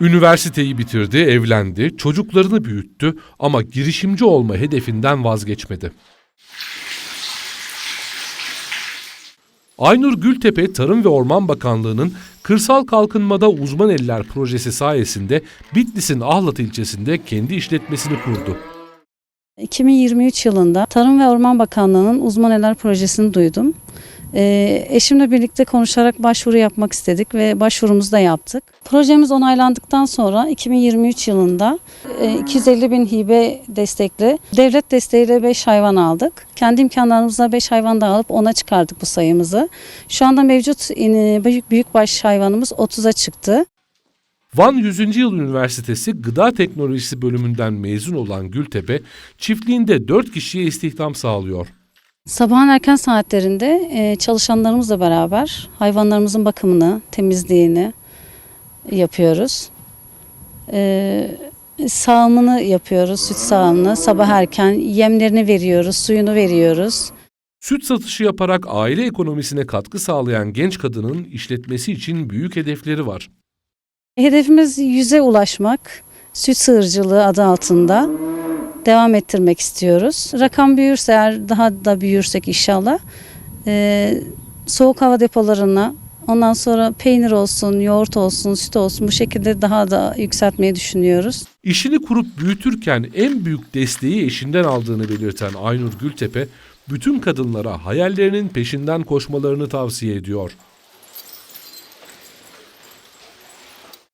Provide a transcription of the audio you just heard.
Üniversiteyi bitirdi, evlendi, çocuklarını büyüttü ama girişimci olma hedefinden vazgeçmedi. Aynur Gültepe Tarım ve Orman Bakanlığı'nın Kırsal Kalkınmada Uzman Eller projesi sayesinde Bitlis'in Ahlat ilçesinde kendi işletmesini kurdu. 2023 yılında Tarım ve Orman Bakanlığı'nın uzman eller projesini duydum. Ee, eşimle birlikte konuşarak başvuru yapmak istedik ve başvurumuzu da yaptık. Projemiz onaylandıktan sonra 2023 yılında e, 250 bin hibe destekli devlet desteğiyle 5 hayvan aldık. Kendi imkanlarımızla 5 hayvan daha alıp 10'a çıkardık bu sayımızı. Şu anda mevcut e, büyük büyükbaş hayvanımız 30'a çıktı. Van 100. Yıl Üniversitesi Gıda Teknolojisi bölümünden mezun olan Gültepe, çiftliğinde 4 kişiye istihdam sağlıyor. Sabahın erken saatlerinde e, çalışanlarımızla beraber hayvanlarımızın bakımını, temizliğini yapıyoruz. E, sağımını yapıyoruz, süt sağımını. Sabah erken yemlerini veriyoruz, suyunu veriyoruz. Süt satışı yaparak aile ekonomisine katkı sağlayan genç kadının işletmesi için büyük hedefleri var. Hedefimiz yüze ulaşmak. Süt sığırcılığı adı altında devam ettirmek istiyoruz. Rakam büyürse eğer daha da büyürsek inşallah e, soğuk hava depolarına ondan sonra peynir olsun, yoğurt olsun, süt olsun bu şekilde daha da yükseltmeyi düşünüyoruz. İşini kurup büyütürken en büyük desteği eşinden aldığını belirten Aynur Gültepe, bütün kadınlara hayallerinin peşinden koşmalarını tavsiye ediyor.